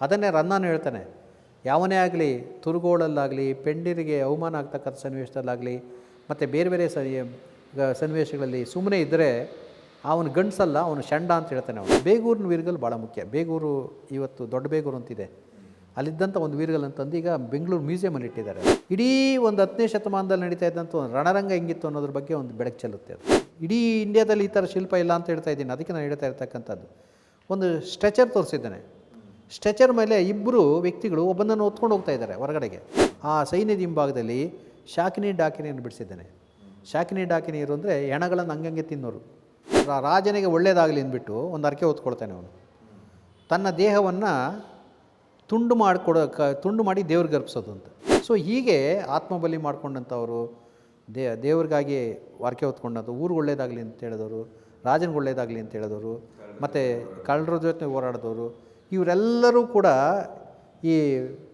ಅದನ್ನೇ ರನ್ನಾನು ಹೇಳ್ತಾನೆ. ಯಾವನೇ ಆಗಲಿ, ತುರುಗೋಳಲ್ಲಾಗಲಿ, ಪೆಂಡಿರಿಗೆ ಅವಮಾನ ಆಗ್ತಕ್ಕಂಥ ಸನ್ನಿವೇಶದಲ್ಲಾಗಲಿ, ಮತ್ತು ಬೇರೆ ಬೇರೆ ಸ ಸನ್ನಿವೇಶಗಳಲ್ಲಿ ಸುಮ್ಮನೆ ಇದ್ದರೆ ಅವನು ಗಂಡಸಲ್ಲ, ಅವನು ಷಂಡ ಅಂತ ಹೇಳ್ತಾನೆ ಅವನು. ಬೇಗೂರಿನ ವೀರ್ಗಲ್ ಭಾಳ ಮುಖ್ಯ. ಬೇಗೂರು ಇವತ್ತು ದೊಡ್ಡ ಬೇಗೂರು ಅಂತಿದೆ. ಅಲ್ಲಿದ್ದಂಥ ಒಂದು ವೀರ್ಗಲ್ ಅಂತಂದು ಈಗ ಬೆಂಗಳೂರು ಮ್ಯೂಸಿಯಮಲ್ಲಿ ಇಟ್ಟಿದ್ದಾರೆ. ಇಡೀ ಒಂದು ಹತ್ತನೇ ಶತಮಾನದಲ್ಲಿ ನಡೀತಾ ಇದ್ದಂಥ ಒಂದು ರಣರಂಗ ಹೆಂಗಿತ್ತು ಅನ್ನೋದ್ರ ಬಗ್ಗೆ ಒಂದು ಬೆಳಕು ಚೆಲ್ಲುತ್ತೆ ಅದು. ಇಡೀ ಇಂಡಿಯಾದಲ್ಲಿ ಈ ಥರ ಶಿಲ್ಪ ಇಲ್ಲ ಅಂತ ಹೇಳ್ತಾ ಇದ್ದೀನಿ. ಅದಕ್ಕೆ ನಾನು ಹೇಳ್ತಾ ಇರ್ತಕ್ಕಂಥದ್ದು. ಒಂದು ಸ್ಟ್ರೆಚರ್ ತೋರಿಸಿದ್ದಾನೆ. ಸ್ಟ್ರೆಚರ್ ಮೇಲೆ ಇಬ್ಬರು ವ್ಯಕ್ತಿಗಳು ಒಬ್ಬನನ್ನು ಹೊತ್ಕೊಂಡು ಹೋಗ್ತಾ ಇದ್ದಾರೆ ಹೊರಗಡೆಗೆ. ಆ ಸೈನ್ಯದ ಹಿಂಭಾಗದಲ್ಲಿ ಶಾಕಿನಿ ಡಾಕಿನಿಯನ್ನು ಬಿಡಿಸಿದ್ದಾನೆ. ಶಾಕಿನಿ ಡಾಕಿನಿಯರು ಅಂದರೆ ಹೆಣಗಳನ್ನು ಹಂಗಂಗೆ ತಿನ್ನೋರು. ರಾಜನಿಗೆ ಒಳ್ಳೇದಾಗಲಿ ಅಂದ್ಬಿಟ್ಟು ಒಂದು ಅರಕೆ ಹೊತ್ಕೊಳ್ತಾನೆ ಅವನು. ತನ್ನ ದೇಹವನ್ನು ತುಂಡು ಮಾಡಿಕೊಡೋ ತುಂಡು ಮಾಡಿ ದೇವ್ರಿಗೆ ಅರ್ಪಿಸೋದು ಅಂತ. ಸೊ ಹೀಗೆ ಆತ್ಮಬಲಿ ಮಾಡ್ಕೊಂಡಂಥವರು, ದೇ ದೇವ್ರಿಗಾಗಿ ವಾರ್ಕೆ ಹೊತ್ಕೊಂಡಂಥ ಊರಿಗೆ ಒಳ್ಳೇದಾಗಲಿ ಅಂತ ಹೇಳಿದವರು, ರಾಜನಿಗೆ ಒಳ್ಳೇದಾಗಲಿ ಅಂತ ಹೇಳಿದವರು, ಮತ್ತು ಕಳ್ಳರ ಜೊತೆ ಹೋರಾಡಿದವರು ಇವರೆಲ್ಲರೂ ಕೂಡ ಈ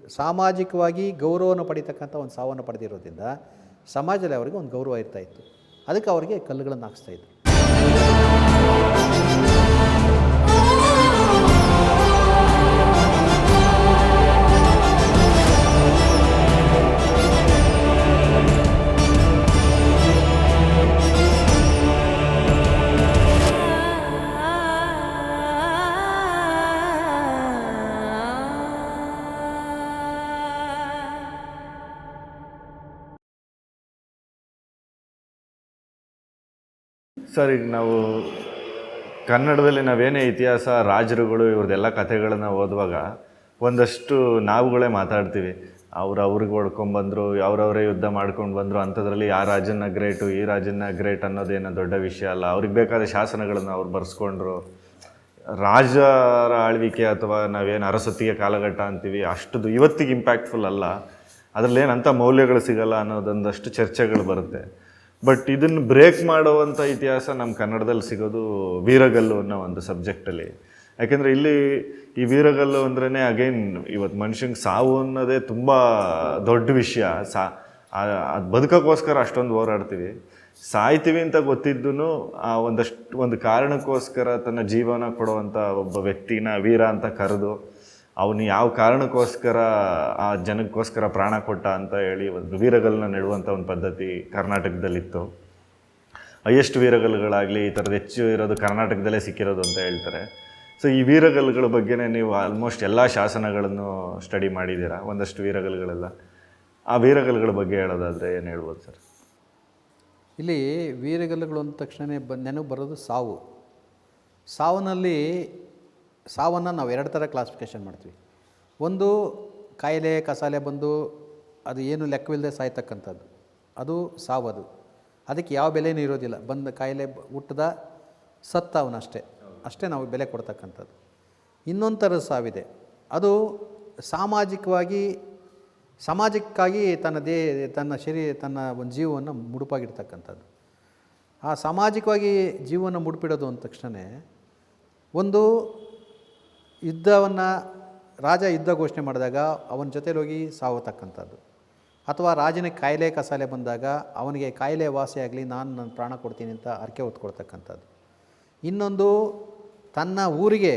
ಸಾಮಾಜಿಕವಾಗಿ ಗೌರವವನ್ನು ಪಡಿತಕ್ಕಂಥ ಒಂದು ಸಾವನ್ನು ಪಡೆದಿರೋದ್ರಿಂದ ಸಮಾಜದಲ್ಲಿ ಅವರಿಗೆ ಒಂದು ಗೌರವ ಇರ್ತಾ ಇತ್ತು. ಅದಕ್ಕೆ ಅವರಿಗೆ ಕಲ್ಲುಗಳನ್ನು ಹಾಕ್ಸ್ತಾ ಸರ್ ಈಗ ನಾವು ಕನ್ನಡದಲ್ಲಿ ನಾವೇನೇ ಇತಿಹಾಸ, ರಾಜರುಗಳು ಇವ್ರದ್ದೆಲ್ಲ ಕಥೆಗಳನ್ನು ಓದುವಾಗ ಒಂದಷ್ಟು ನಾವುಗಳೇ ಮಾತಾಡ್ತೀವಿ. ಅವ್ರು ಅವ್ರಿಗೆ ಹೊಡ್ಕೊಂಬಂದರು, ಅವ್ರವರೇ ಯುದ್ಧ ಮಾಡ್ಕೊಂಡು ಬಂದರು, ಅಂಥದ್ರಲ್ಲಿ ಆ ರಾಜನ ಗ್ರೇಟು, ಈ ರಾಜನ ಗ್ರೇಟ್ ಅನ್ನೋದೇನೋ ದೊಡ್ಡ ವಿಷಯ ಅಲ್ಲ. ಅವ್ರಿಗೆ ಬೇಕಾದ ಶಾಸನಗಳನ್ನು ಅವ್ರು ಬರ್ಸ್ಕೊಂಡ್ರು. ರಾಜರ ಆಳ್ವಿಕೆ ಅಥವಾ ನಾವೇನು ಅರಸೊತ್ತಿಗೆ ಕಾಲಘಟ್ಟ ಅಂತೀವಿ ಅಷ್ಟು ಇವತ್ತಿಗೆ ಇಂಪ್ಯಾಕ್ಟ್ಫುಲ್ ಅಲ್ಲ. ಅದರಲ್ಲಿ ಏನಂಥ ಮೌಲ್ಯಗಳು ಸಿಗಲ್ಲ ಅನ್ನೋದೊಂದಷ್ಟು ಚರ್ಚೆಗಳು ಬರುತ್ತೆ. ಬಟ್ ಇದನ್ನು ಬ್ರೇಕ್ ಮಾಡುವಂಥ ಇತಿಹಾಸ ನಮ್ಮ ಕನ್ನಡದಲ್ಲಿ ಸಿಗೋದು ವೀರಗಲ್ಲು ಅನ್ನೋ ಒಂದು ಸಬ್ಜೆಕ್ಟಲ್ಲಿ ಯಾಕೆಂದರೆ ಇಲ್ಲಿ ಈ ವೀರಗಲ್ಲು ಅಂದ್ರೇ ಅಗೈನ್ ಇವತ್ತು ಮನುಷ್ಯಂಗೆ ಸಾವು ಅನ್ನೋದೇ ತುಂಬ ದೊಡ್ಡ ವಿಷಯ. ಸಾ ಅದು ಬದುಕೋಕ್ಕೋಸ್ಕರ ಅಷ್ಟೊಂದು ಹೋರಾಡ್ತೀವಿ. ಸಾಯ್ತೀವಿ ಅಂತ ಗೊತ್ತಿದ್ದೂ ಆ ಒಂದಷ್ಟು, ಒಂದು ಕಾರಣಕ್ಕೋಸ್ಕರ ತನ್ನ ಜೀವನ ಕೊಡುವಂಥ ಒಬ್ಬ ವ್ಯಕ್ತಿನ ವೀರ ಅಂತ ಕರೆದು ಅವನು ಯಾವ ಕಾರಣಕ್ಕೋಸ್ಕರ ಆ ಜನಕ್ಕೋಸ್ಕರ ಪ್ರಾಣ ಕೊಟ್ಟ ಅಂತ ಹೇಳಿ ಒಂದು ವೀರಗಲ್ನ ನೆಡುವಂಥ ಒಂದು ಪದ್ಧತಿ ಕರ್ನಾಟಕದಲ್ಲಿತ್ತು. ಹೈಯೆಸ್ಟ್ ವೀರಗಲ್ಗಳಾಗಲಿ ಈ ಥರದ ಹೆಚ್ಚು ಇರೋದು ಕರ್ನಾಟಕದಲ್ಲೇ ಸಿಕ್ಕಿರೋದು ಅಂತ ಹೇಳ್ತಾರೆ. ಸೊ ಈ ವೀರಗಲ್ಗಳ ಬಗ್ಗೆನೇ ನೀವು ಆಲ್ಮೋಸ್ಟ್ ಎಲ್ಲ ಶಾಸನಗಳನ್ನು ಸ್ಟಡಿ ಮಾಡಿದ್ದೀರಾ? ಒಂದಷ್ಟು ವೀರಗಲ್ಗಳೆಲ್ಲ. ಆ ವೀರಗಲ್ಗಳ ಬಗ್ಗೆ ಹೇಳೋದಾದರೆ ಏನು ಹೇಳ್ಬೋದು ಸರ್? ಇಲ್ಲಿ ವೀರಗಲ್ಲುಗಳು ಅಂದ ತಕ್ಷಣವೇ ಬ ನೆನಪು ಬರೋದು ಸಾವು. ಸಾವನಲ್ಲಿ ಸಾವನ್ನು ನಾವು ಎರಡು ಥರ ಕ್ಲಾಸಿಫಿಕೇಷನ್ ಮಾಡ್ತೀವಿ. ಒಂದು ಕಾಯಿಲೆ, ಕಸಾಲೆ ಬಂದು ಅದು ಏನು ಲೆಕ್ಕವಿಲ್ಲದೆ ಸಾಯ್ತಕ್ಕಂಥದ್ದು. ಅದು ಸಾವದು ಅದಕ್ಕೆ ಯಾವ ಬೆಲೆನೂ ಇರೋದಿಲ್ಲ. ಬಂದ ಕಾಯಿಲೆ ಹುಟ್ಟದ ಸತ್ತ ಅವನಷ್ಟೇ ಅಷ್ಟೇ. ನಾವು ಬೆಲೆ ಕೊಡ್ತಕ್ಕಂಥದ್ದು. ಇನ್ನೊಂದು ಥರದ ಸಾವಿದೆ. ಅದು ಸಾಮಾಜಿಕವಾಗಿ, ಸಮಾಜಕ್ಕಾಗಿ ತನ್ನ ದೇ, ತನ್ನ ಶರೀರ, ತನ್ನ ಒಂದು ಜೀವವನ್ನು ಮುಡುಪಾಗಿರ್ತಕ್ಕಂಥದ್ದು ಆ ಸಾಮಾಜಿಕವಾಗಿ ಜೀವವನ್ನು ಮುಡುಪಿಡೋದು ಅಂದ ತಕ್ಷಣ ಒಂದು ಯುದ್ಧವನ್ನು ರಾಜ ಯುದ್ಧ ಘೋಷಣೆ ಮಾಡಿದಾಗ ಅವನ ಜೊತೆಲಿ ಹೋಗಿ ಸಾವತಕ್ಕಂಥದ್ದು ಅಥವಾ ರಾಜನ ಕಾಯಿಲೆ ಕಸಾಲೆ ಬಂದಾಗ ಅವನಿಗೆ ಕಾಯಿಲೆ ವಾಸಿಯಾಗಲಿ ನಾನು ನನ್ನ ಪ್ರಾಣ ಕೊಡ್ತೀನಿ ಅಂತ ಅರ್ಕೆ ಹೊತ್ಕೊಳ್ತಕ್ಕಂಥದ್ದು. ಇನ್ನೊಂದು, ತನ್ನ ಊರಿಗೆ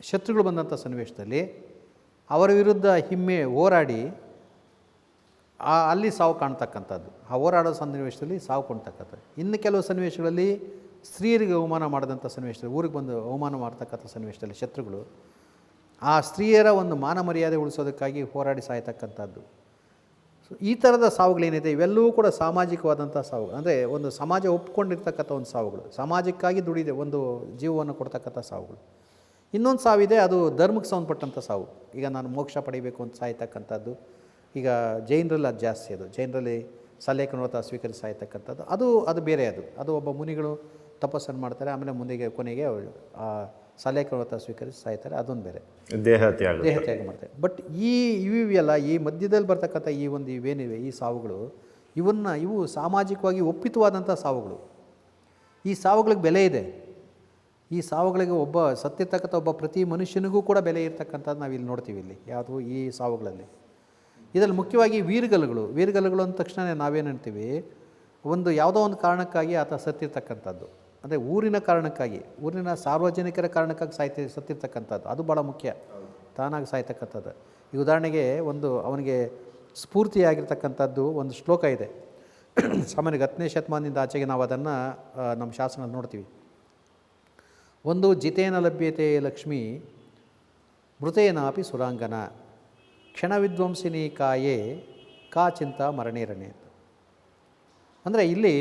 ಶತ್ರುಗಳು ಬಂದಂಥ ಸನ್ನಿವೇಶದಲ್ಲಿ ಅವರ ವಿರುದ್ಧ ಹಿಮ್ಮೆ ಹೋರಾಡಿ ಅಲ್ಲಿ ಸಾವು ಕಾಣ್ತಕ್ಕಂಥದ್ದು. ಆ ಹೋರಾಡೋ ಸನ್ನಿವೇಶದಲ್ಲಿ ಸಾವು ಕಾಣ್ತಕ್ಕಂಥದ್ದು. ಇನ್ನು ಕೆಲವು ಸನ್ನಿವೇಶಗಳಲ್ಲಿ ಸ್ತ್ರೀಯರಿಗೆ ಅವಮಾನ ಮಾಡಿದಂಥ ಸನ್ನಿವೇಶದಲ್ಲಿ, ಊರಿಗೆ ಬಂದು ಅವಮಾನ ಮಾಡ್ತಕ್ಕಂಥ ಸನ್ನಿವೇಶದಲ್ಲಿ ಶತ್ರುಗಳು, ಆ ಸ್ತ್ರೀಯರ ಒಂದು ಮಾನ ಮರ್ಯಾದೆ ಉಳಿಸೋದಕ್ಕಾಗಿ ಹೋರಾಡಿ ಸಾಯ್ತಕ್ಕಂಥದ್ದು. ಸೊ ಈ ಥರದ ಸಾವುಗಳೇನಿದೆ ಇವೆಲ್ಲವೂ ಕೂಡ ಸಾಮಾಜಿಕವಾದಂಥ ಸಾವುಗಳು. ಅಂದರೆ ಒಂದು ಸಮಾಜ ಒಪ್ಕೊಂಡಿರ್ತಕ್ಕಂಥ ಒಂದು ಸಾವುಗಳು. ಸಮಾಜಕ್ಕಾಗಿ ದುಡಿದೆ, ಒಂದು ಜೀವವನ್ನು ಕೊಡ್ತಕ್ಕಂಥ ಸಾವುಗಳು. ಇನ್ನೊಂದು ಸಾವಿದೆ, ಅದು ಧರ್ಮಕ್ಕೆ ಸಂಬಂಧಪಟ್ಟಂಥ ಸಾವು. ಈಗ ನಾನು ಮೋಕ್ಷ ಪಡಿಬೇಕು ಅಂತ ಸಾಯ್ತಕ್ಕಂಥದ್ದು. ಈಗ ಜೈನರಲ್ಲಿ ಅದು ಜಾಸ್ತಿ ಅದು. ಜೈನರಲ್ಲಿ ವ್ರತ ಸ್ವೀಕರಿಸಿ ಸಾಯ್ತಕ್ಕಂಥದ್ದು. ಅದು ಅದು ಬೇರೆ ಅದು. ಅದು ಒಬ್ಬ ಮುನಿಗಳು ತಪಸ್ಸನ್ನು ಮಾಡ್ತಾರೆ ಆಮೇಲೆ ಮುಂದೆಗೆ ಕೊನೆಗೆ ಆ ಸಲಹೆ ವ್ರತ ಸ್ವೀಕರಿಸಿ ಸಾಯ್ತಾರೆ ಅದೊಂದು ಬೇರೆ. ದೇಹ ತ್ಯಾಗ ದೇಹ ತ್ಯಾಗ ಮಾಡ್ತಾರೆ. ಬಟ್ ಈ ಇವೆಲ್ಲ ಈ ಮಧ್ಯದಲ್ಲಿ ಬರ್ತಕ್ಕಂಥ ಈ ಒಂದು ಇವೇನಿವೆ ಈ ಸಾವುಗಳು ಇವನ್ನ ಇವು ಸಾಮಾಜಿಕವಾಗಿ ಒಪ್ಪಿತವಾದಂಥ ಸಾವುಗಳು. ಈ ಸಾವುಗಳಿಗೆ ಬೆಲೆ ಇದೆ. ಈ ಸಾವುಗಳಿಗೆ ಒಬ್ಬ ಸತ್ತಿರ್ತಕ್ಕಂಥ ಒಬ್ಬ ಪ್ರತಿ ಮನುಷ್ಯನಿಗೂ ಕೂಡ ಬೆಲೆ ಇರ್ತಕ್ಕಂಥದ್ದು ನಾವು ಇಲ್ಲಿ ನೋಡ್ತೀವಿ ಇಲ್ಲಿ ಯಾವುದು ಈ ಸಾವುಗಳಲ್ಲಿ. ಇದರಲ್ಲಿ ಮುಖ್ಯವಾಗಿ ವೀರ್ಗಲ್ಗಳು ವೀರಗಲ್ಲುಗಳು ಅಂದ ತಕ್ಷಣ ನಾವೇನು ಹೇಳ್ತೀವಿ ಒಂದು ಯಾವುದೋ ಒಂದು ಕಾರಣಕ್ಕಾಗಿ ಆತ ಸತ್ತಿರ್ತಕ್ಕಂಥದ್ದು. ಅಂದರೆ ಊರಿನ ಕಾರಣಕ್ಕಾಗಿ, ಊರಿನ ಸಾರ್ವಜನಿಕರ ಕಾರಣಕ್ಕಾಗಿ ಸಾಯ್ತಿ, ಸತ್ತಿರ್ತಕ್ಕಂಥದ್ದು. ಅದು ಭಾಳ ಮುಖ್ಯ. ತಾನಾಗಿ ಸಾಯ್ತಕ್ಕಂಥದ್ದು. ಈ ಉದಾಹರಣೆಗೆ ಒಂದು ಅವನಿಗೆ ಸ್ಫೂರ್ತಿಯಾಗಿರ್ತಕ್ಕಂಥದ್ದು ಒಂದು ಶ್ಲೋಕ ಇದೆ. ಸಾಮಾನ್ಯವಾಗಿ ಹತ್ತನೇ ಶತಮಾನದಿಂದ ಆಚೆಗೆ ನಾವು ಅದನ್ನು ನಮ್ಮ ಶಾಸನ ನೋಡ್ತೀವಿ. ಒಂದು ಜಿತೇನ ಲಭ್ಯತೆ ಲಕ್ಷ್ಮಿ, ಮೃತೇನಾಪಿ ಸುರಾಂಗನ ಕ್ಷಣವಿದ್ವಂಸಿನಿ ಕಾಯೇ ಕಾ ಚಿಂತ ಮರಣೇರಣೆ ಅಂದರೆ ಇಲ್ಲಿ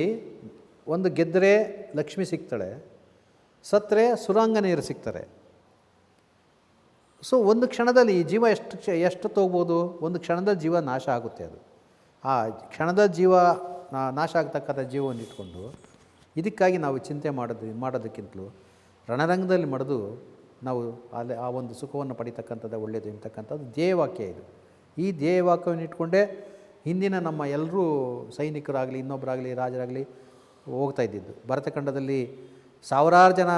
ಒಂದು ಗೆದ್ದರೆ ಲಕ್ಷ್ಮಿ ಸಿಗ್ತಾಳೆ, ಸತ್ತರೆ ಸುರಾಂಗನೆಯರು ಸಿಗ್ತಾರೆ. ಸೊ ಒಂದು ಕ್ಷಣದಲ್ಲಿ ಈ ಜೀವ ಎಷ್ಟು ಕ್ಷ, ಎಷ್ಟು ತೋಗ್ಬೋದು? ಒಂದು ಕ್ಷಣದ ಜೀವ ನಾಶ ಆಗುತ್ತೆ ಅದು. ಆ ಕ್ಷಣದ ಜೀವ ನಾಶ ಆಗ್ತಕ್ಕಂಥ ಜೀವವನ್ನು ಇಟ್ಕೊಂಡು, ಇದಕ್ಕಾಗಿ ನಾವು ಚಿಂತೆ ಮಾಡೋದು, ಮಾಡೋದಕ್ಕಿಂತಲೂ ರಣರಂಗದಲ್ಲಿ ಮಡಿದು ನಾವು ಅಲ್ಲಿ ಆ ಒಂದು ಸುಖವನ್ನು ಪಡಿತಕ್ಕಂಥದ್ದು ಒಳ್ಳೆಯದು ಎಂತಕ್ಕಂಥದ್ದು ಧ್ಯೇಯವಾಕ್ಯ ಇದು. ಈ ಧ್ಯೇಯವಾಕ್ಯವನ್ನು ಇಟ್ಕೊಂಡೇ ಹಿಂದಿನ ನಮ್ಮ ಎಲ್ಲರೂ ಸೈನಿಕರಾಗಲಿ ಇನ್ನೊಬ್ಬರಾಗಲಿ ರಾಜರಾಗಲಿ ಹೋಗ್ತಾ ಇದ್ದಿದ್ದು. ಭರತಖಂಡದಲ್ಲಿ ಸಾವಿರಾರು ಜನ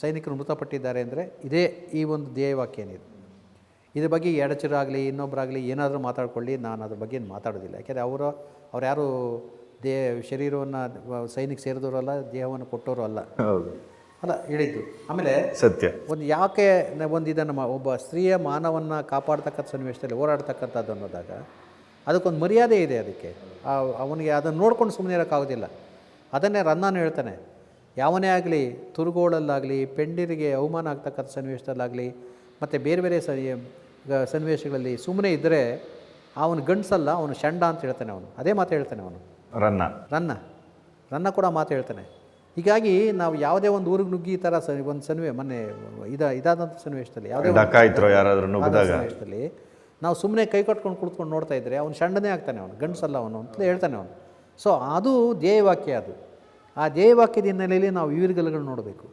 ಸೈನಿಕರು ಮೃತಪಟ್ಟಿದ್ದಾರೆ ಅಂದರೆ ಇದೇ ಈ ಒಂದು ಧ್ಯೇಯವಾಕ್ಯ ಏನಿದೆ. ಇದ್ರ ಬಗ್ಗೆ ಎಡಚರಾಗಲಿ ಇನ್ನೊಬ್ಬರಾಗಲಿ ಏನಾದರೂ ಮಾತಾಡ್ಕೊಳ್ಳಿ ನಾನು ಅದ್ರ ಬಗ್ಗೆ ಏನು ಮಾತಾಡೋದಿಲ್ಲ. ಯಾಕೆಂದರೆ ಅವರು ಅವ್ರು ಯಾರು ದೇ ಶರೀರವನ್ನು ಸೈನಿಕ ಸೇರಿದವರು ಅಲ್ಲ ದೇಹವನ್ನು ಕೊಟ್ಟವರು ಅಲ್ಲ. ಹೌದು. ಅಲ್ಲ ಹೇಳಿದ್ದು. ಆಮೇಲೆ ಸತ್ಯ. ಒಂದು ಯಾಕೆ ಒಂದು ಇದನ್ನು ಒಬ್ಬ ಸ್ತ್ರೀಯ ಮಾನವನ್ನು ಕಾಪಾಡ್ತಕ್ಕಂಥ ಸನ್ನಿವೇಶದಲ್ಲಿ ಹೋರಾಡ್ತಕ್ಕಂಥದ್ದು ಅನ್ನೋದಾಗ ಅದಕ್ಕೊಂದು ಮರ್ಯಾದೆ ಇದೆ ಅದಕ್ಕೆ. ಅವನಿಗೆ ಅದನ್ನು ನೋಡ್ಕೊಂಡು ಸುಮ್ಮನೆ ಇರೋಕ್ಕಾಗೋದಿಲ್ಲ. ಅದನ್ನೇ ರನ್ನಾನು ಹೇಳ್ತಾನೆ. ಯಾವನೇ ಆಗಲಿ ತುರುಗೋಳಲ್ಲಾಗಲಿ ಪೆಂಡಿರಿಗೆ ಅವಮಾನ ಆಗ್ತಕ್ಕಂಥ ಸನ್ನಿವೇಶದಲ್ಲಾಗಲಿ ಮತ್ತು ಬೇರೆ ಬೇರೆ ಸ ಸನ್ನಿವೇಶಗಳಲ್ಲಿ ಸುಮ್ಮನೆ ಇದ್ದರೆ ಅವನು ಗಂಡಸಲ್ಲ ಅವನು ಷಂಡ ಅಂತ ಹೇಳ್ತಾನೆ ಅವನು. ಅದೇ ಮಾತು ಹೇಳ್ತಾನೆ ಅವನು. ರನ್ನ. ರನ್ನ. ರನ್ನ ಕೂಡ ಮಾತು ಹೇಳ್ತಾನೆ. ಹೀಗಾಗಿ ನಾವು ಯಾವುದೇ ಒಂದು ಊರಿಗೆ ನುಗ್ಗಿ ಈ ಥರ ಸ ಒಂದು ಸನ್ನಿವೆ ಮೊನ್ನೆ ಇದ ಇದಾದಂಥ ಸನ್ನಿವೇಶದಲ್ಲಿ ಯಾವುದೇ ಸನ್ನಿವೇಶದಲ್ಲಿ ನಾವು ಸುಮ್ಮನೆ ಕೈ ಕಟ್ಕೊಂಡು ಕುಳಿತುಕೊಂಡು ನೋಡ್ತಾ ಇದ್ದರೆ ಅವ್ನು ಷಂಡನೇ ಆಗ್ತಾನೆ ಅವನು ಗಂಡಸಲ್ಲ ಅವನು ಅಂತ ಹೇಳ್ತಾನೆ ಅವನು. ಸೊ ಅದು ಧ್ಯೇಯವಾಕ್ಯ ಅದು. ಆ ಧ್ಯೇಯವಾಕ್ಯದ ಹಿನ್ನೆಲೆಯಲ್ಲಿ ನಾವು ವೀರಗಲಗಳು ನೋಡಬೇಕು.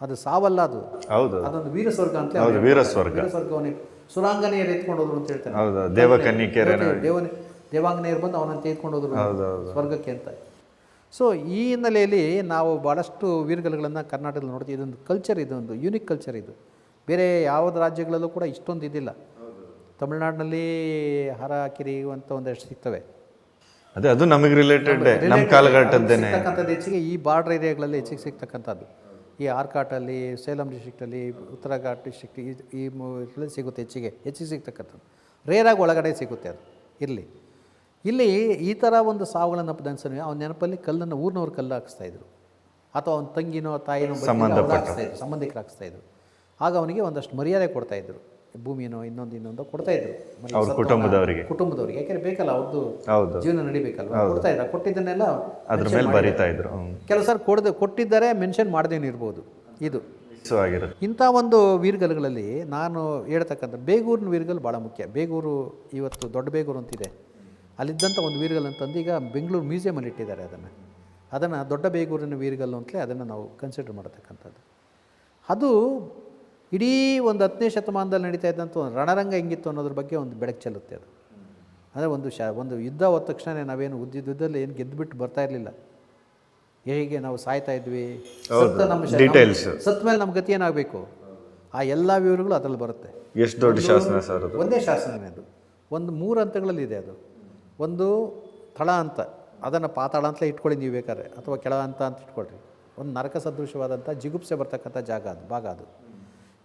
ಅದು ಸಾವಲ್ಲ ಅದು. ಹೌದು. ಅದೊಂದು ವೀರ ಸ್ವರ್ಗ ಅಂತ ವೀರ ಸ್ವರ್ಗ ವೀರ ಸ್ವರ್ಗವನ್ನೇ ಸುರಾಂಗನೆಯರು ಎತ್ಕೊಂಡು ಹೋದ್ರು ಅಂತ ಹೇಳ್ತಾರೆ. ಹೌದು ದೇವಕನ್ನಿಕೆಯರ ದೇವನ ದೇವಾಂಗನೆಯರು ಬಂದು ಅವನನ್ನು ತೆಗೆದುಕೊಂಡು ಹೋದ್ರು ಸ್ವರ್ಗಕ್ಕೆ ಅಂತ. ಸೊ ಈ ಹಿನ್ನೆಲೆಯಲ್ಲಿ ನಾವು ಭಾಳಷ್ಟು ವೀರಗಲಗಳನ್ನು ಕರ್ನಾಟಕದಲ್ಲಿ ನೋಡ್ತೀವಿ. ಇದೊಂದು ಕಲ್ಚರ್ ಇದೊಂದು ಯೂನಿಕ್ ಕಲ್ಚರ್ ಇದು. ಬೇರೆ ಯಾವ್ದು ರಾಜ್ಯಗಳಲ್ಲೂ ಕೂಡ ಇಷ್ಟೊಂದು ಇದಿಲ್ಲ. ತಮಿಳ್ನಾಡಿನಲ್ಲಿ ಹರ ಕಿರಿ ಅಂತ ಒಂದಷ್ಟು ಸಿಗ್ತವೆ. ಅದೇ ಅದು ನಮಗೆ ರಿಲೇಟೆಡ್ ನಮ್ಮ ಕಾಲಘಟ್ಟದ್ದೇನೆ. ಹೆಚ್ಚಿಗೆ ಈ ಬಾರ್ಡರ್ ಏರಿಯಾಗಳಲ್ಲಿ ಹೆಚ್ಚಿಗೆ ಸಿಗ್ತಕ್ಕಂಥದ್ದು. ಈ ಆರ್ಕಾಟಲ್ಲಿ ಸೇಲಂ ಡಿಸ್ಟ್ರಿಕ್ಟಲ್ಲಿ ಉತ್ತರ ಘಾಟ್ ಡಿಸ್ಟ್ರಿಕ್ಟ್ ಈ ಈ ಸಿಗುತ್ತೆ ಹೆಚ್ಚಿಗೆ. ಹೆಚ್ಚಿಗೆ ಸಿಗ್ತಕ್ಕಂಥದ್ದು. ರೇರಾಗಿ ಒಳಗಡೆ ಸಿಗುತ್ತೆ ಅದು. ಇರಲಿ. ಇಲ್ಲಿ ಈ ಥರ ಒಂದು ಸಾವುಗಳನ್ನು ನೆನೆಸಲು ಅವ್ನ ನೆನಪಲ್ಲಿ ಕಲ್ಲನ್ನು ಊರಿನವ್ರು ಕಲ್ಲು ಹಾಕಿಸ್ತಾ ಇದ್ರು. ಅಥವಾ ಅವ್ನ ತಂಗಿನೋ ತಾಯಿನೋ ಸಂಬಂಧಿಕರು ಹಾಕಿಸ್ತಾ ಇದ್ರು. ಆಗ ಅವನಿಗೆ ಒಂದಷ್ಟು ಮರ್ಯಾದೆ ಕೊಡ್ತಾ ಭೂಮಿನೋ ಇನ್ನೊಂದು ಇನ್ನೊಂದು ಕೊಡ್ತಾ ಇದ್ರು. ಅವ್ರ ಕುಟುಂಬದವರಿಗೆ. ಕುಟುಂಬದವರಿಗೆ. ಯಾಕಂದ್ರೆ ಬೇಕಲ್ಲ ಅವ್ರದ್ದು ಜೀವನ ನಡಿಬೇಕಲ್ಲ ಕೊಡ್ತಾ ಇದ್ರು. ಕೊಟ್ಟಿದ್ದನ್ನೆಲ್ಲ ಅದ್ರ ಮೇಲೆ ಬರೀತಾ ಇದ್ರು. ಕೆಲವು ಸಾರಿ ಕೊಡದೆ ಕೊಟ್ಟಿದ್ದಾರೆ ಮೆನ್ಷನ್ ಮಾಡದೇನು ಇರ್ಬೋದು. ಇದು. ಇಂಥ ಒಂದು ವೀರ್ಗಲ್ಗಳಲ್ಲಿ ನಾನು ಹೇಳ್ತಕ್ಕಂಥ ಬೇಗೂರಿನ ವೀರ್ಗಲ್ ಭಾಳ ಮುಖ್ಯ. ಬೇಗೂರು ಇವತ್ತು ದೊಡ್ಡ ಬೇಗೂರು ಅಂತಿದೆ. ಅಲ್ಲಿದ್ದಂಥ ಒಂದು ವೀರ್ಗಲ್ ಅಂತಂದು ಈಗ ಬೆಂಗಳೂರು ಮ್ಯೂಸಿಯಮಲ್ಲಿ ಇಟ್ಟಿದ್ದಾರೆ ಅದನ್ನು. ಅದನ್ನು ದೊಡ್ಡ ಬೇಗೂರಿನ ವೀರ್ಗಲ್ಲು ಅಂತಲೇ ಅದನ್ನು ನಾವು ಕನ್ಸಿಡರ್ ಮಾಡತಕ್ಕಂಥದ್ದು. ಅದು ಇಡೀ ಒಂದು ಹತ್ತನೇ ಶತಮಾನದಲ್ಲಿ ನಡೀತಾ ಇದ್ದಂಥ ಒಂದು ರಣರಂಗ ಹೆಂಗಿತ್ತು ಅನ್ನೋದ್ರ ಬಗ್ಗೆ ಒಂದು ಬೆಳಕು ಚೆಲ್ಲುತ್ತೆ ಅದು. ಅಂದರೆ ಒಂದು ಶ ಒಂದು ಯುದ್ಧ ಹೋದ ತಕ್ಷಣವೇ ನಾವೇನು ಉದ್ದ ಯುದ್ಧದಲ್ಲಿ ಏನು ಗೆದ್ದುಬಿಟ್ಟು ಬರ್ತಾ ಇರಲಿಲ್ಲ. ಹೇಗೆ ನಾವು ಸಾಯ್ತಾ ಇದ್ವಿ? ಸತ್ತ ನಮ್ಮ ಸತ್ತ ಮೇಲೆ ನಮ್ಮ ಗತಿ ಏನಾಗಬೇಕು? ಆ ಎಲ್ಲ ವಿವರಗಳು ಅದರಲ್ಲಿ ಬರುತ್ತೆ. ಎಷ್ಟು ದೊಡ್ಡ ಶಾಸನ ಸರ್ ಒಂದೇ ಶಾಸನವೇ ಅದು. ಒಂದು ಮೂರು ಹಂತಗಳಲ್ಲಿ ಇದೆ ಅದು. ಒಂದು ತಳ ಅಂತ ಅದನ್ನು ಪಾತಾಳ ಅಂತಲೇ ಇಟ್ಕೊಳ್ಳಿ ನೀವು ಬೇಕಾದ್ರೆ. ಅಥವಾ ಕೆಳ ಹಂತ ಅಂತ ಇಟ್ಕೊಳ್ರಿ. ಒಂದು ನರಕ ಸದೃಶವಾದಂಥ ಜಿಗುಪ್ಸೆ ಬರ್ತಕ್ಕಂಥ ಜಾಗ ಅದು ಭಾಗ ಅದು.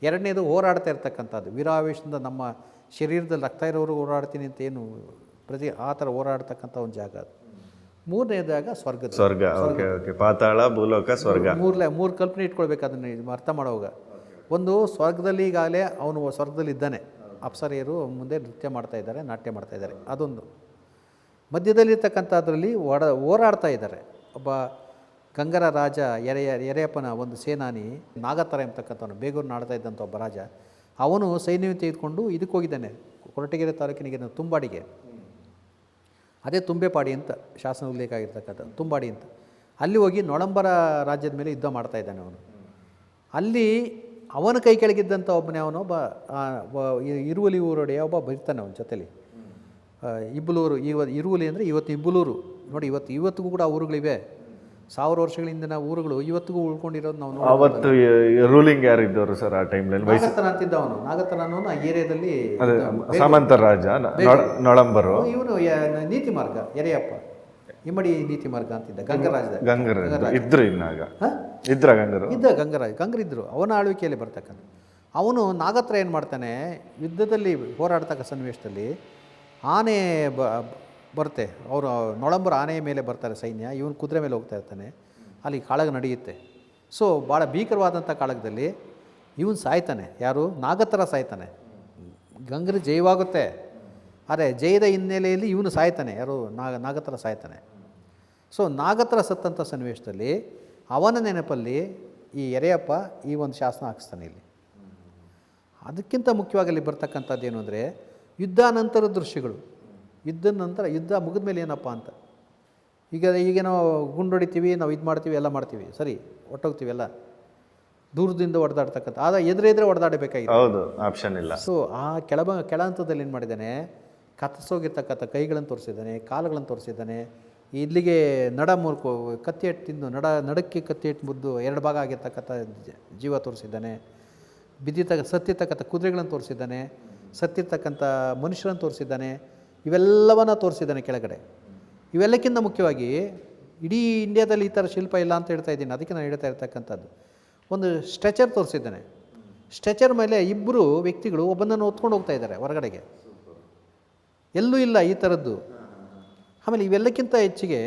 ಎರಡನೇದು ಹೋರಾಡ್ತಾ ಇರ್ತಕ್ಕಂಥದ್ದು. ವೀರಾವೇಶದಿಂದ ನಮ್ಮ ಶರೀರದಲ್ಲಿ ರಕ್ತ ಇರೋರು ಹೋರಾಡ್ತೀನಿ ಅಂತ ಏನು ಪ್ರತಿ ಆ ಥರ ಹೋರಾಡ್ತಕ್ಕಂಥ ಒಂದು ಜಾಗ ಅದು. ಮೂರನೇದಾಗ ಸ್ವರ್ಗ. ಸ್ವರ್ಗ. Okay okay. ಪಾತಾಳ ಭೂಲೋಕ ಸ್ವರ್ಗ. ಮೂರಲೇ ಮೂರು ಕಲ್ಪನೆ ಇಟ್ಕೊಳ್ಬೇಕು ಅದನ್ನು ಅರ್ಥ ಮಾಡೋವಾಗ. ಒಂದು ಸ್ವರ್ಗದಲ್ಲಿ ಈಗಾಗಲೇ ಅವನು ಸ್ವರ್ಗದಲ್ಲಿ ಇದ್ದಾನೆ. ಅಪ್ಸರೆಯರು ಮುಂದೆ ನೃತ್ಯ ಮಾಡ್ತಾ ಇದ್ದಾರೆ ನಾಟ್ಯ ಮಾಡ್ತಾ ಇದ್ದಾರೆ. ಅದೊಂದು. ಮಧ್ಯದಲ್ಲಿರ್ತಕ್ಕಂಥದ್ರಲ್ಲಿ ಓಡ ಹೋರಾಡ್ತಾ ಇದ್ದಾರೆ. ಒಬ್ಬ ಗಂಗರ ರಾಜ ಎರೆಯ, ಎರೆಯಪ್ಪನ ಒಂದು ಸೇನಾನಿ ನಾಗತರ ಎಂಬತಕ್ಕಂಥವನು, ಬೇಗೂರು ನಾಡ್ತಾ ಇದ್ದಂಥ ಒಬ್ಬ ರಾಜ. ಅವನು ಸೈನ್ಯ ತೆಗೆದುಕೊಂಡು ಇದಕ್ಕೆ ಹೋಗಿದ್ದಾನೆ, ಕೊರಟಗೆರೆ ತಾಲೂಕಿನಿಗೆ ತುಂಬಾಡಿಗೆ. ಅದೇ ತುಂಬೆಪಾಡಿ ಅಂತ ಶಾಸನ ಉಲ್ಲೇಖ ಆಗಿರ್ತಕ್ಕಂಥ ತುಂಬಾಡಿ ಅಂತ. ಅಲ್ಲಿ ಹೋಗಿ ನೊಳಂಬರ ರಾಜ್ಯದ ಮೇಲೆ ಯುದ್ಧ ಮಾಡ್ತಾ ಇದ್ದಾನೆ ಅವನು. ಅಲ್ಲಿ ಅವನ ಕೈ ಕೆಳಗಿದ್ದಂಥ ಒಬ್ಬನೇ ಅವನು, ಒಬ್ಬ ಇರುವಲಿ ಊರೊಡೆಯ ಒಬ್ಬ ಬರ್ತಾನೆ ಅವನ ಜೊತೆಲಿ. ಇಬ್ಬಲೂರು ಇವ, ಇರುವಲಿ ಅಂದರೆ ಇವತ್ತು ಇಬ್ಬಲೂರು ನೋಡಿ, ಇವತ್ತು, ಇವತ್ತಿಗೂ ಕೂಡ ಊರುಗಳಿವೆ. ಸಾವಿರ ವರ್ಷಗಳ ಹಿಂದಿನ ಊರುಗಳು ಇವತ್ತಿಗೂ ಉಳ್ಕೊಂಡಿರೋದು ನಾವು. ಅವತ್ತು ರೂಲಿಂಗ್ ಯಾರಿದ್ದವರು ಸರ್ ಆ ಟೈಮ್ನಲ್ಲಿ ನಾಗತನ ಅಂತಿದ್ದ ಅವನು ನಾಗತನ ಅನ್ನೋನು ಆ ಏರಿಯಾದಲ್ಲಿ ಸಾಮಂತ ರಾಜ ನೊಳಂಬರು. ಇವನು ನೀತಿ ಮಾರ್ಗ ಎರೆಯಪ್ಪ. ಇಮ್ಮಡಿ ನೀತಿ ಮಾರ್ಗ ಅಂತಿದ್ದ ಗಂಗರಾಜ. ಗಂಗರ ಇದ್ರು ಇನ್ನಾಗ. ಇದ್ರ ಗಂಗರು. ಇದ್ದ ಗಂಗರಾಜ. ಗಂಗರ ಇದ್ರು ಅವನ ಆಳ್ವಿಕೆಯಲ್ಲಿ ಬರ್ತಕ್ಕಂಥ. ಅವನು ನಾಗತ್ರ ಏನು ಮಾಡ್ತಾನೆ? ಯುದ್ಧದಲ್ಲಿ ಹೋರಾಡ್ತಕ್ಕ ಸನ್ನಿವೇಶದಲ್ಲಿ ಆನೆ ಬ ಬರುತ್ತೆ. ಅವರು ನೊಳಂಬರ ಆನೆಯ ಮೇಲೆ ಬರ್ತಾರೆ ಸೈನ್ಯ. ಇವನು ಕುದುರೆ ಮೇಲೆ ಹೋಗ್ತಾ ಇರ್ತಾನೆ. ಅಲ್ಲಿ ಕಾಳಗ ನಡೆಯುತ್ತೆ. ಸೊ ಭಾಳ ಭೀಕರವಾದಂಥ ಕಾಳಗದಲ್ಲಿ ಇವನು ಸಾಯ್ತಾನೆ. ಯಾರು? ನಾಗತರ ಸಾಯ್ತಾನೆ. ಗಂಗರು ಜಯವಾಗುತ್ತೆ. ಆದರೆ ಜಯದ ಹಿನ್ನೆಲೆಯಲ್ಲಿ ಇವನು ಸಾಯ್ತಾನೆ. ಯಾರು? ನಾಗ, ನಾಗತರ ಸಾಯ್ತಾನೆ. ಸೊ ನಾಗತರ ಸತ್ತಂಥ ಸನ್ನಿವೇಶದಲ್ಲಿ ಅವನ ನೆನಪಲ್ಲಿ ಈ ಎರೆಯಪ್ಪ ಈ ಒಂದು ಶಾಸನ ಹಾಕಿಸ್ತಾನೆ ಇಲ್ಲಿ. ಅದಕ್ಕಿಂತ ಮುಖ್ಯವಾಗಿ ಅಲ್ಲಿ ಬರ್ತಕ್ಕಂಥದ್ದು ಏನು ಅಂದರೆ ಯುದ್ಧಾನಂತರ ದೃಶ್ಯಗಳು. ಯುದ್ಧದ ನಂತರ ಯುದ್ಧ ಮುಗಿದ ಮೇಲೆ ಏನಪ್ಪ ಅಂತ. ಈಗ ಈಗ ನಾವು ಗುಂಡು ಹೊಡಿತೀವಿ ನಾವು ಇದು ಮಾಡ್ತೀವಿ ಎಲ್ಲ ಮಾಡ್ತೀವಿ. ಸರಿ ಒಟ್ಟೋಗ್ತೀವಿ ಎಲ್ಲ. ದೂರದಿಂದ ಹೊಡೆದಾಡ್ತಕ್ಕಂಥ ಆದ ಎದ್ರೆ ಎದ್ರೆ ಹೌದು ಆಪ್ಷನ್ ಇಲ್ಲ. ಸೊ ಆ ಕೆಳಬ ಕೆಳ ಹಂತದಲ್ಲಿ ಏನು ಮಾಡಿದ್ದಾನೆ ಕತ್ತಸೋಗಿರ್ತಕ್ಕಂಥ ಕೈಗಳನ್ನು ತೋರಿಸಿದ್ದಾನೆ ಕಾಲುಗಳನ್ನು ತೋರಿಸಿದ್ದಾನೆ. ಇಲ್ಲಿಗೆ ನಡ ಮುರ್ಕೋ ಕತ್ತಿ ಎಟ್ಟು ತಿಂದು ನಡ ನಡಕ್ಕೆ ಕತ್ತಿ ಎಟ್ಟು ಮುದ್ದು ಎರಡು ಭಾಗ ಆಗಿರ್ತಕ್ಕಂಥ ಜೀವ ತೋರಿಸಿದ್ದಾನೆ. ಬಿದ್ದಿರ್ತಕ್ಕ ಸತ್ತಿರ್ತಕ್ಕಂಥ ಕುದುರೆಗಳನ್ನು ತೋರಿಸಿದ್ದಾನೆ. ಸತ್ತಿರ್ತಕ್ಕಂಥ ಮನುಷ್ಯರನ್ನು ತೋರಿಸಿದ್ದಾನೆ. ಇವೆಲ್ಲವನ್ನ ತೋರಿಸಿದ್ದಾನೆ ಕೆಳಗಡೆ. ಇವೆಲ್ಲಕ್ಕಿಂತ ಮುಖ್ಯವಾಗಿ ಇಡೀ ಇಂಡಿಯಾದಲ್ಲಿ ಈ ಥರ ಶಿಲ್ಪ ಇಲ್ಲ ಅಂತ ಹೇಳ್ತಾ ಇದ್ದೀನಿ. ಅದಕ್ಕೆ ನಾನು ಹೇಳ್ತಾ ಇರ್ತಕ್ಕಂಥದ್ದು. ಒಂದು ಸ್ಟ್ರೆಚರ್ ತೋರಿಸಿದ್ದಾನೆ. ಸ್ಟ್ರೆಚರ್ ಮೇಲೆ ಇಬ್ಬರು ವ್ಯಕ್ತಿಗಳು ಒಬ್ಬನನ್ನು ಹೊತ್ಕೊಂಡು ಹೋಗ್ತಾ ಇದ್ದಾರೆ ಹೊರಗಡೆಗೆ. ಎಲ್ಲೂ ಇಲ್ಲ ಈ ಥರದ್ದು ಆಮೇಲೆ ಇವೆಲ್ಲಕ್ಕಿಂತ ಹೆಚ್ಚಿಗೆ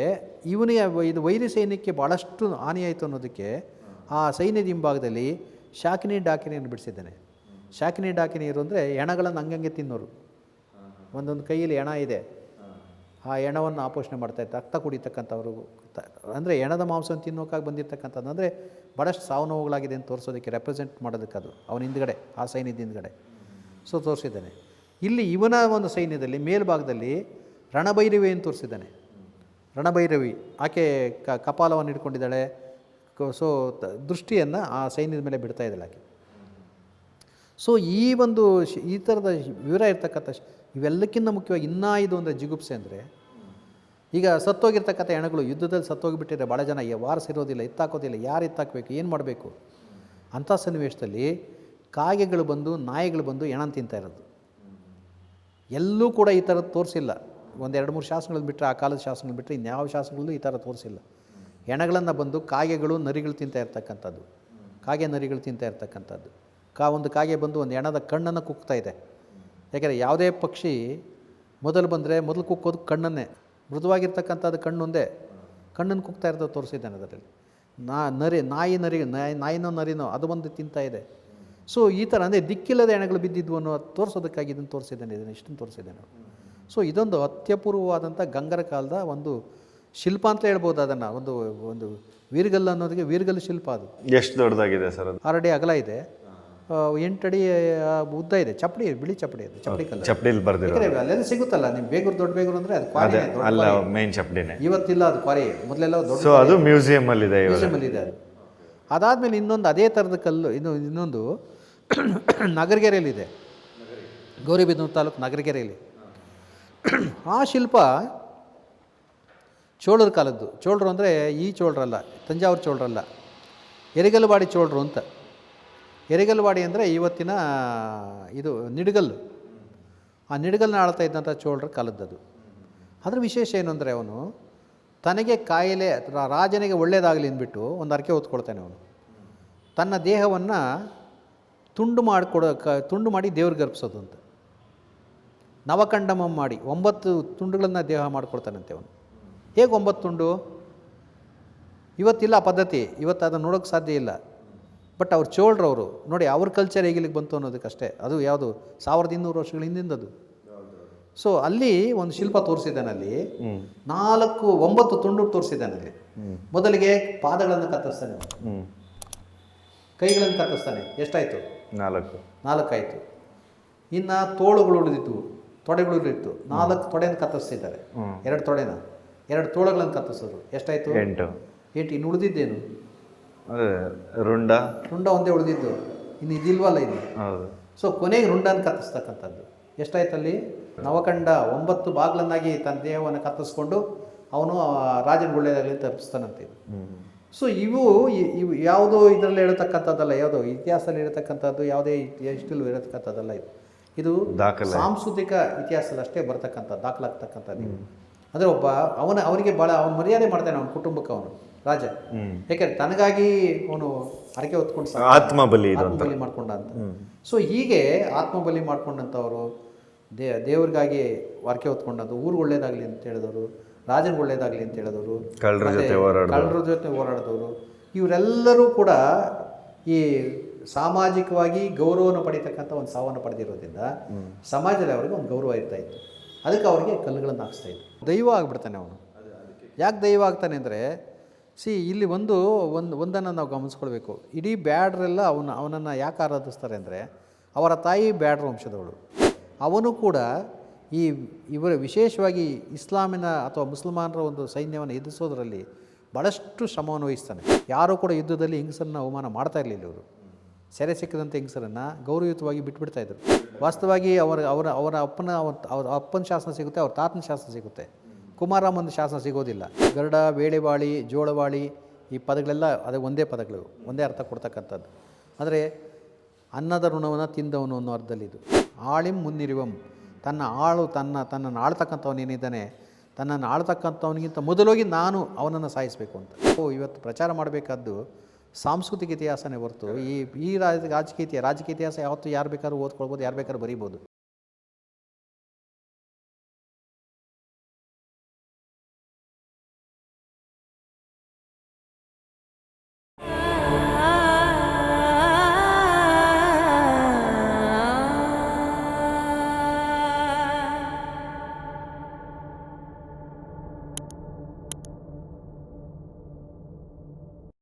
ಇವನಿಗೆ ಇದು ವೈರಿ ಸೈನ್ಯಕ್ಕೆ ಭಾಳಷ್ಟು ಹಾನಿಯಾಯಿತು ಅನ್ನೋದಕ್ಕೆ ಆ ಸೈನ್ಯದ ಹಿಂಭಾಗದಲ್ಲಿ ಶಾಕಿನಿ ಡಾಕಿನಿಯನ್ನು ಬಿಡಿಸಿದ್ದಾನೆ. ಶಾಕಿನಿ ಡಾಕಿನಿಯರು ಅಂದರೆ ಹೆಣಗಳನ್ನು ಹಂಗಂಗೆ ತಿನ್ನೋರು. ಒಂದೊಂದು ಕೈಯಲ್ಲಿ ಎಣ ಇದೆ. ಆ ಎಣವನ್ನು ಆಪೋಷಣೆ ಮಾಡ್ತಾ ಇತ್ತು ರಕ್ತ ಕುಡಿತಕ್ಕಂಥವ್ರು ಅಂದರೆ ಎಣದ ಮಾಂಸವನ್ನು ತಿನ್ನೋಕ್ಕಾಗಿ ಬಂದಿರತಕ್ಕಂಥದ್ದು, ಅಂದರೆ ಭಾಳಷ್ಟು ಸಾವು ನೋವುಗಳಾಗಿದೆ ಅಂತ ತೋರಿಸೋದಕ್ಕೆ ರೆಪ್ರೆಸೆಂಟ್ ಮಾಡೋದಕ್ಕೆ ಅದು, ಅವನ ಹಿಂದ್ಗಡೆ, ಆ ಸೈನ್ಯದ ಹಿಂದ್ಗಡೆ. ಸೊ ತೋರಿಸಿದ್ದಾನೆ. ಇಲ್ಲಿ ಇವನ ಒಂದು ಸೈನ್ಯದಲ್ಲಿ ಮೇಲ್ಭಾಗದಲ್ಲಿ ರಣಭೈರವಿ ಅಂತ ತೋರಿಸಿದ್ದಾನೆ. ರಣಭೈರವಿ, ಆಕೆ ಕ, ಕಪಾಲವನ್ನು ಇಟ್ಕೊಂಡಿದ್ದಾಳೆ ಸೊ ದೃಷ್ಟಿಯನ್ನು ಆ ಸೈನ್ಯದ ಮೇಲೆ ಬಿಡ್ತಾ ಇದ್ದಾಳೆ ಆಕೆ. ಸೊ ಈ ಒಂದು ಈ ಥರದ ವಿವರ ಇರ್ತಕ್ಕಂಥ ಇವೆಲ್ಲಕ್ಕಿಂತ ಮುಖ್ಯವಾಗಿ ಇನ್ನೂ ಇದು ಅಂದರೆ ಜಿಗುಪ್ಸೆ ಅಂದರೆ, ಈಗ ಸತ್ತೋಗಿರ್ತಕ್ಕಂಥ ಹೆಣಗಳು ಯುದ್ಧದಲ್ಲಿ ಸತ್ತೋಗಿಬಿಟ್ಟಿದ್ರೆ ಭಾಳ ಜನ ವಾರಿಸಿರೋದಿಲ್ಲ ಎತ್ತಾಕೋದಿಲ್ಲ ಯಾರು ಎತ್ತಾಕಬೇಕು ಏನು ಮಾಡಬೇಕು? ಅಂಥ ಸನ್ನಿವೇಶದಲ್ಲಿ ಕಾಗೆಗಳು ಬಂದು, ನಾಯಿಗಳು ಬಂದು ಹೆಣನ ತಿಂತಾ ಇರೋದು. ಎಲ್ಲೂ ಕೂಡ ಈ ಥರದ್ದು ತೋರಿಸಿಲ್ಲ. ಒಂದು ಎರಡು ಮೂರು ಶಾಸನಗಳು ಬಿಟ್ಟರೆ ಆ ಕಾಲದ ಶಾಸನಗಳು ಬಿಟ್ಟರೆ ಇನ್ಯಾವ ಶಾಸನಗಳಲ್ಲೂ ಈ ಥರ ತೋರಿಸಿಲ್ಲ. ಹೆಣಗಳನ್ನು ಬಂದು ಕಾಗೆಗಳು, ನರಿಗಳು ತಿಂತಾ ಇರ್ತಕ್ಕಂಥದ್ದು. ಕಾಗೆ ನರಿಗಳು ತಿಂತಾ ಇರ್ತಕ್ಕಂಥದ್ದು. ಕಾ, ಒಂದು ಕಾಗೆ ಬಂದು ಒಂದು ಹೆಣದ ಕಣ್ಣನ್ನು ಕುಕ್ತಾ ಇದೆ. ಯಾಕೆಂದರೆ ಯಾವುದೇ ಪಕ್ಷಿ ಮೊದಲು ಬಂದರೆ ಮೊದಲು ಕುಕ್ಕೋದು ಕಣ್ಣನ್ನೇ. ಮೃದುವಾಗಿರ್ತಕ್ಕಂಥದ್ದು ಕಣ್ಣು ಒಂದೇ. ಕಣ್ಣನ್ನು ಕುಕ್ತಾ ಇರೋದು ತೋರಿಸಿದ್ದಾನೆ ಅದರಲ್ಲಿ. ನಾ ನರಿ ನಾಯಿ ನರಿ ನಾಯಿ ನಾಯಿನೋ ನರಿನೋ ಅದು ಬಂದು ತಿಂತಾ ಇದೆ. ಸೊ ಈ ಥರ ಅಂದರೆ ದಿಕ್ಕಿಲ್ಲದ ಎಣೆಗಳು ಬಿದ್ದಿದ್ವು ಅನ್ನೋ ತೋರಿಸೋದಕ್ಕಾಗಿ ಇದನ್ನು ತೋರಿಸಿದ್ದಾನೆ ಇದನ್ನು ಇಷ್ಟನ್ನು ತೋರಿಸಿದ್ದಾನೆ ಸೊ ಇದೊಂದು ಅತ್ಯಪೂರ್ವವಾದಂಥ ಗಂಗರ ಕಾಲದ ಒಂದು ಶಿಲ್ಪ ಅಂತ ಹೇಳ್ಬೋದು ಅದನ್ನು. ಒಂದು ಒಂದು ವೀರ್ಗಲ್ ಅನ್ನೋದಕ್ಕೆ ವೀರ್ಗಲ್ ಶಿಲ್ಪ ಅದು. ಎಷ್ಟು ದೊಡ್ಡದಾಗಿದೆ ಸರ್ ಅದು? ಆರು ಅಗಲ ಇದೆ. ಎಂಟಡಿ ಉದ್ದ ಇದೆ. ಚಪ್ಪಡಿ ಬಿಳಿ ಚಪ್ಪಡಿ ಇದೆ ಚಪ್ಪಡಿ ಕಲ್ಲು ಚಪ್ಪಡಿಲಿ ಬರ್ದಿರೋ ಅಲ್ಲೆಲ್ಲ ಸಿಗುತ್ತಲ್ಲ ನಿಮ್ಮ ಬೇಗೂರು ದೊಡ್ಡ ಬೇಗೂರು ಅಂದರೆ ಅದು ಕ್ವಾರಿ ಅಲ್ಲ ಮೇನ್ ಚಪ್ಪಡಿನೇ. ಇವತ್ತಿಲ್ಲ ಅದು ಕ್ವಾರಿ ಮೊದಲೆಲ್ಲ ದೊಡ್ಡ ಸೊ ಅದು ಮ್ಯೂಸಿಯಂ ಅಲ್ಲಿ ಇದೆ ಮ್ಯೂಸಿಯಂ ಅಲ್ಲಿ ಇದೆ ಅದು. ಅದಾದಮೇಲೆ ಇನ್ನೊಂದು ಅದೇ ಥರದ ಕಲ್ಲು ಇನ್ನು ಇನ್ನೊಂದು ನಗರಗೆರೆಯಲ್ಲಿದೆ. ಗೌರಿಬಿದನೂರು ತಾಲೂಕು ನಗರಗೆರೆಯಲ್ಲಿ. ಆ ಶಿಲ್ಪ ಚೋಳರ ಕಾಲದ್ದು. ಚೋಳರು ಅಂದರೆ ಈ ಚೋಳರಲ್ಲ ತಂಜಾವೂರು ಚೋಳರಲ್ಲ. ಎರಿಗಲ್ವಾಡಿ ಚೋಳರು ಅಂತ. ಎರಿಗಲ್ವಾಡಿ ಅಂದರೆ ಇವತ್ತಿನ, ಇದು ನಿಡಗಲ್ಲು ಆ ನಿಡಗಲ್ನ ಆಳ್ತಾ ಇದ್ದಂಥ ಚೋಳರ ಕಾಲದ್ದದು. ಅದರ ವಿಶೇಷ ಏನು ಅಂದರೆ ಅವನು ತನಗೆ ಕಾಯಿಲೆ ರಾಜನಿಗೆ ಒಳ್ಳೆಯದಾಗಲಿ ಅಂದ್ಬಿಟ್ಟು ಒಂದು ಅರಕೆ ಹೊತ್ಕೊಳ್ತಾನೆ ಅವನು. ತನ್ನ ದೇಹವನ್ನು ತುಂಡು ಮಾಡಿಕೊಡೋ, ಕ, ತುಂಡು ಮಾಡಿ ದೇವ್ರಿಗೆ ಅರ್ಪಿಸೋದು ಅಂತ. ನವಕಂಡಮಂ ಮಾಡಿ ಒಂಬತ್ತು ತುಂಡುಗಳನ್ನು ದೇಹ ಮಾಡ್ಕೊಳ್ತಾನಂತೆ ಅವನು. ಹೇಗೆ ಒಂಬತ್ತು ತುಂಡು? ಇವತ್ತಿಲ್ಲ ಪದ್ಧತಿ, ಇವತ್ತು ಅದನ್ನು ನೋಡೋಕ್ಕೆ ಸಾಧ್ಯ ಇಲ್ಲ. ಬಟ್ ಅವ್ರು ಚೋಳ್ರವರು. ನೋಡಿ ಅವ್ರ ಕಲ್ಚರ್ ಹೇಗಿಲಿಗೆ ಬಂತು ಅನ್ನೋದಕ್ಕಷ್ಟೇ. ಅದು ಯಾವುದು? ಸಾವಿರದ ಇನ್ನೂರು ವರ್ಷಗಳ ಹಿಂದಿಂದದು ಸೊ ಅಲ್ಲಿ ಒಂದು ಶಿಲ್ಪ ತೋರಿಸಿದ್ದಾನೆ ಅಲ್ಲಿ. ನಾಲ್ಕು ಒಂಬತ್ತು ತುಂಡು ತೋರಿಸಿದ್ದಾನೆ ಅಲ್ಲಿ. ಮೊದಲಿಗೆ ಪಾದಗಳನ್ನು ಕತ್ತರಿಸ್ತಾನೆ. ಕೈಗಳನ್ನು ಕತ್ತರಿಸ್ತಾನೆ. ಎಷ್ಟಾಯಿತು? ನಾಲ್ಕು. ನಾಲ್ಕಾಯಿತು. ಇನ್ನು ತೋಳುಗಳು ಉಳಿದಿತ್ತು ತೊಡೆಗಳು ಉಳಿದಿತ್ತು. ನಾಲ್ಕು ತೊಡೆಯನ್ನು ಕತ್ತರಿಸಿದ್ದಾರೆ ಎರಡು ತೊಡೆನ? ಎರಡು ತೋಳುಗಳನ್ನು ಕತ್ತರಿಸೋದು. ಎಷ್ಟಾಯಿತು? ಎಂಟು. ಎಂಟು. ಇನ್ನು ಉಳಿದಿದ್ದೇನು? ಅದೇ ರುಂಡ. ರುಂಡ ಒಂದೇ ಉಳಿದಿದ್ದು. ಇನ್ನು ಇದಿಲ್ವಲ್ಲ ಇದು? ಹೌದು. ಸೊ ಕೊನೆಗೆ ರುಂಡನ ಕತ್ತರಿಸ್ತಕ್ಕಂಥದ್ದು. ಎಷ್ಟಾಯ್ತು ಅಲ್ಲಿ ನವಕಂಡ ಒಂಬತ್ತು ಬಾಗ್ಲನ್ನಾಗಿ ತನ್ನ ದೇಹವನ್ನು ಕತ್ತರಿಸ್ಕೊಂಡು ಅವನು ರಾಜನ ಗುಳ್ಳೆಯಲ್ಲಿ ತಪ್ಪಿಸ್ತಾನಂತೆ ಸೊ ಇವು ಇವು ಯಾವುದೋ ಇದರಲ್ಲಿ ಹೇಳ್ತಕ್ಕಂಥದ್ದಲ್ಲ? ಯಾವುದೋ ಇತಿಹಾಸದಲ್ಲಿ ಇರತಕ್ಕಂಥದ್ದು ಯಾವುದೇ ಇಷ್ಟಲ್ಲೂ ಇರತಕ್ಕಂಥದ್ದಲ್ಲ ಇದು. ಇದು ದಾಖಲೆ. ಸಾಂಸ್ಕೃತಿಕ ಇತಿಹಾಸದಲ್ಲಿ ಅಷ್ಟೇ ಬರ್ತಕ್ಕಂಥ ದಾಖಲಾಗ್ತಕ್ಕಂಥದ್ದು. ಅಂದರೆ ಒಬ್ಬ ಅವನ ಅವನಿಗೆ ಭಾಳ ಅವನು ಮರ್ಯಾದೆ ಮಾಡ್ತಾನೆ ಅವನ ಕುಟುಂಬಕ್ಕೆ ಅವನು. ರಾಜ ಯಾಕೆಂದ್ರೆ ತನಗಾಗಿ ಅವನು ಅರಕೆ ಹೊತ್ಕೊಂಡು ಆತ್ಮಬಲಿ ಬಲಿ ಆತ್ಮಬಲಿ ಮಾಡ್ಕೊಂಡ ಅಂತ ಸೊ ಹೀಗೆ ಆತ್ಮಬಲಿ ಮಾಡ್ಕೊಂಡಂಥವ್ರು ದೇ ದೇವ್ರಿಗಾಗಿ ಹರಕೆ ಹೊತ್ಕೊಂಡಂಥ ಊರು ಒಳ್ಳೇದಾಗಲಿ ಅಂತ ಹೇಳಿದವರು ರಾಜನಿಗೆ ಒಳ್ಳೇದಾಗಲಿ ಅಂತ ಹೇಳಿದವರು ಕಳ್ಳರ ಜೊತೆ ಹೋರಾಡಿದವರು. ಕಳ್ಳರ ಜೊತೆ ಹೋರಾಡಿದವರು ಇವರೆಲ್ಲರೂ ಕೂಡ ಈ ಸಾಮಾಜಿಕವಾಗಿ ಗೌರವವನ್ನು ಪಡಿತಕ್ಕಂಥ ಒಂದು ಸಾವನ್ನು ಪಡೆದಿರೋದ್ರಿಂದ ಸಮಾಜದಲ್ಲಿ ಅವರಿಗೆ ಒಂದು ಗೌರವ ಇರ್ತಾ ಇತ್ತು. ಅದಕ್ಕೆ ಅವರಿಗೆ ಕಲ್ಲುಗಳನ್ನು ಹಾಕ್ಸ್ತಾ ಇತ್ತು ದೈವ ಆಗ್ಬಿಡ್ತಾನೆ ಅವನು. ಯಾಕೆ ದೈವ ಆಗ್ತಾನೆ ಅಂದರೆ ಸಿ ಇಲ್ಲಿ ಒಂದು ಒಂದು, ಒಂದನ್ನು ನಾವು ಗಮನಿಸ್ಕೊಳ್ಬೇಕು. ಇಡೀ ಬ್ಯಾಡ್ರೆಲ್ಲ ಅವನ, ಅವನನ್ನು ಯಾಕೆ ಆರಾಧಿಸ್ತಾರೆ ಅಂದರೆ, ಅವರ ತಾಯಿ ಬ್ಯಾಡ್ರ ವಂಶದವಳು. ಅವನು ಕೂಡ ಈ ಇವರ ವಿಶೇಷವಾಗಿ ಇಸ್ಲಾಮಿನ ಅಥವಾ ಮುಸಲ್ಮಾನರ ಒಂದು ಸೈನ್ಯವನ್ನು ಎದುರಿಸೋದ್ರಲ್ಲಿ ಭಾಳಷ್ಟು ಶ್ರಮವನ್ನು ವಹಿಸ್ತಾನೆ. ಯಾರೂ ಕೂಡ ಯುದ್ಧದಲ್ಲಿ ಹಿಂಗಸರನ್ನ ಅವಮಾನ ಮಾಡ್ತಾ ಇರಲಿಲ್ಲ ಇವರು. ಸೆರೆ ಸಿಕ್ಕಿದಂಥ ಹೆಂಗಸರನ್ನು ಗೌರವಯುತವಾಗಿ ಬಿಟ್ಬಿಡ್ತಾ ಇದ್ರು. ವಾಸ್ತವವಾಗಿ ಅವರ ಅವರ ಅವರ ಅಪ್ಪನ ಅವ್ರ ಅಪ್ಪನ ಶಾಸನ ಸಿಗುತ್ತೆ, ಅವ್ರ ತಾತನ ಶಾಸನ ಸಿಗುತ್ತೆ. ಕುಮಾರಮ್ಮನ ಶಾಸನ ಸಿಗೋದಿಲ್ಲ. ಗರುಡ ವೇಳೆವಾಳಿ ಜೋಳವಾಳಿ ಈ ಪದಗಳೆಲ್ಲ ಅದೇ ಒಂದೇ ಪದಗಳು, ಒಂದೇ ಅರ್ಥ ಕೊಡ್ತಕ್ಕಂಥದ್ದು. ಆದರೆ ಅನ್ನದ ಋಣವನ್ನು ತಿಂದವನು ಅನ್ನೋ ಅರ್ಥದಲ್ಲಿದು ಆಳಿಂ ಮುನ್ನಿರುವಂ. ತನ್ನ ಆಳು ತನ್ನ, ತನ್ನನ್ನು ಆಳ್ತಕ್ಕಂಥವನೇನಿದ್ದಾನೆ ತನ್ನನ್ನು ಆಳ್ತಕ್ಕಂಥವನಿಗಿಂತ ಮೊದಲೋಗಿ ನಾನು ಅವನನ್ನು ಸಾಯಿಸಬೇಕು ಅಂತ. ಓ, ಇವತ್ತು ಪ್ರಚಾರ ಮಾಡಬೇಕಾದ್ದು ಸಾಂಸ್ಕೃತಿಕ ಇತಿಹಾಸನೇ ಹೊರತು. ಈ ಈ ರಾಜ, ರಾಜಕೀಯ ರಾಜಕೀಯ ಇತಿಹಾಸ ಯಾವತ್ತೂ ಯಾರು ಬೇಕಾದ್ರೂ ಓದ್ಕೊಳ್ಬೋದು, ಯಾರು ಬೇಕಾದ್ರೂ ಬರೀಬೋದು.